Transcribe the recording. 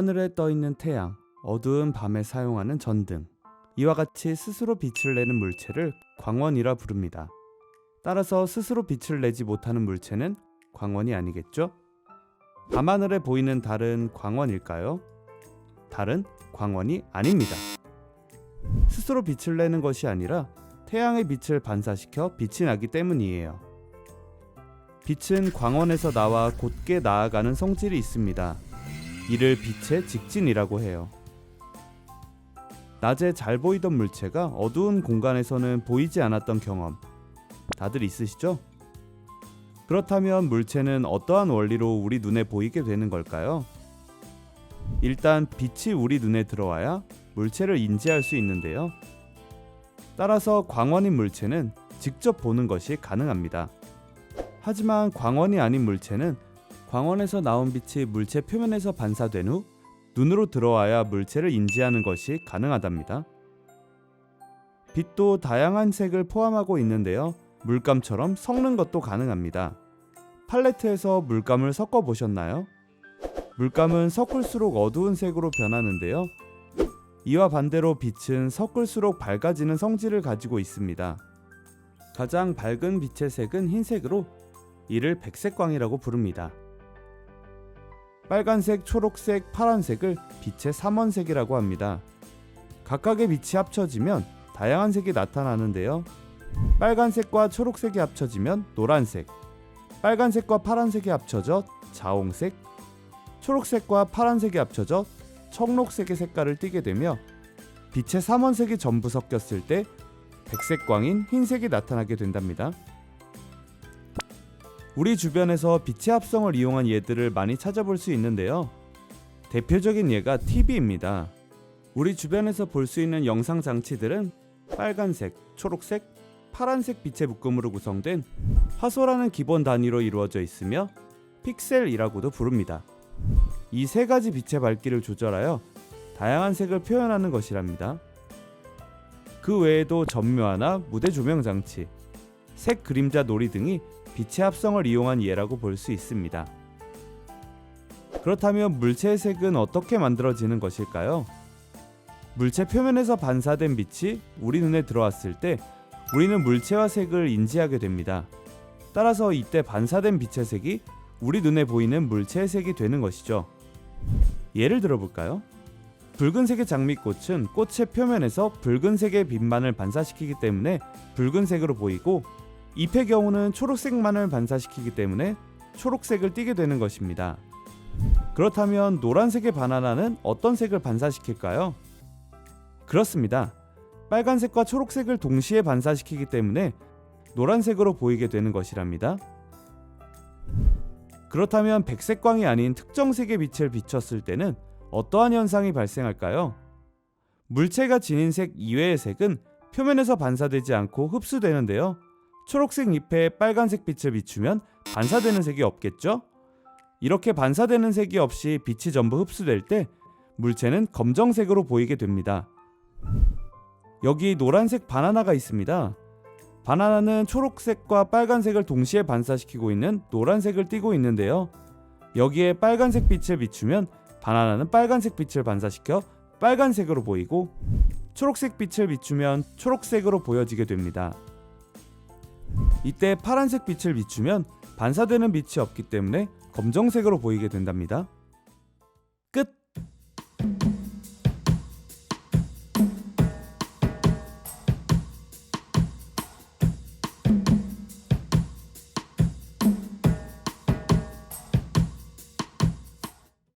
하늘에 떠 있는 태양, 어두운 밤에 사용하는 전등. 이와 같이 스스로 빛을 내는 물체를 광원이라 부릅니다. 따라서 스스로 빛을 내지 못하는 물체는 광원이 아니겠죠? 밤하늘에 보이는 달은 광원일까요? 달은 광원이 아닙니다. 스스로 빛을 내는 것이 아니라 태양의 빛을 반사시켜 빛이 나기 때문이에요. 빛은 광원에서 나와 곧게 나아가는 성질이 있습니다. 이를 빛의 직진이라고 해요. 낮에 잘 보이던 물체가 어두운 공간에서는 보이지 않았던 경험 다들 있으시죠? 그렇다면 물체는 어떠한 원리로 우리 눈에 보이게 되는 걸까요? 일단 빛이 우리 눈에 들어와야 물체를 인지할 수 있는데요. 따라서 광원인 물체는 직접 보는 것이 가능합니다. 하지만 광원이 아닌 물체는 광원에서 나온 빛이 물체 표면에서 반사된 후 눈으로 들어와야 물체를 인지하는 것이 가능하답니다. 빛도 다양한 색을 포함하고 있는데요. 물감처럼 섞는 것도 가능합니다. 팔레트에서 물감을 섞어 보셨나요? 물감은 섞을수록 어두운 색으로 변하는데요. 이와 반대로 빛은 섞을수록 밝아지는 성질을 가지고 있습니다. 가장 밝은 빛의 색은 흰색으로 이를 백색광이라고 부릅니다. 빨간색, 초록색, 파란색을 빛의 삼원색이라고 합니다. 각각의 빛이 합쳐지면 다양한 색이 나타나는데요. 빨간색과 초록색이 합쳐지면 노란색, 빨간색과 파란색이 합쳐져 자홍색, 초록색과 파란색이 합쳐져 청록색의 색깔을 띠게 되며 빛의 삼원색이 전부 섞였을 때 백색광인 흰색이 나타나게 된답니다. 우리 주변에서 빛의 합성을 이용한 예들을 많이 찾아볼 수 있는데요. 대표적인 예가 TV입니다. 우리 주변에서 볼 수 있는 영상 장치들은 빨간색, 초록색, 파란색 빛의 묶음으로 구성된 화소라는 기본 단위로 이루어져 있으며 픽셀이라고도 부릅니다. 이 세 가지 빛의 밝기를 조절하여 다양한 색을 표현하는 것이랍니다. 그 외에도 전묘하나 무대 조명 장치, 색 그림자 놀이 등이 빛의 합성을 이용한 예라고 볼 수 있습니다. 그렇다면 물체의 색은 어떻게 만들어지는 것일까요? 물체 표면에서 반사된 빛이 우리 눈에 들어왔을 때 우리는 물체와 색을 인지하게 됩니다. 따라서 이때 반사된 빛의 색이 우리 눈에 보이는 물체의 색이 되는 것이죠. 예를 들어볼까요? 붉은색의 장미꽃은 꽃의 표면에서 붉은색의 빛만을 반사시키기 때문에 붉은색으로 보이고 잎의 경우는 초록색만을 반사시키기 때문에 초록색을 띠게 되는 것입니다. 그렇다면 노란색의 바나나는 어떤 색을 반사시킬까요? 그렇습니다. 빨간색과 초록색을 동시에 반사시키기 때문에 노란색으로 보이게 되는 것이랍니다. 그렇다면 백색광이 아닌 특정 색의 빛을 비췄을 때는 어떠한 현상이 발생할까요? 물체가 지닌 색 이외의 색은 표면에서 반사되지 않고 흡수되는데요. 초록색 잎에 빨간색 빛을 비추면 반사되는 색이 없겠죠? 이렇게 반사되는 색이 없이 빛이 전부 흡수될 때 물체는 검정색으로 보이게 됩니다. 여기 노란색 바나나가 있습니다. 바나나는 초록색과 빨간색을 동시에 반사시키고 있는 노란색을 띠고 있는데요. 여기에 빨간색 빛을 비추면 바나나는 빨간색 빛을 반사시켜 빨간색으로 보이고 초록색 빛을 비추면 초록색으로 보여지게 됩니다. 이때 파란색 빛을 비추면 반사되는 빛이 없기 때문에 검정색으로 보이게 된답니다.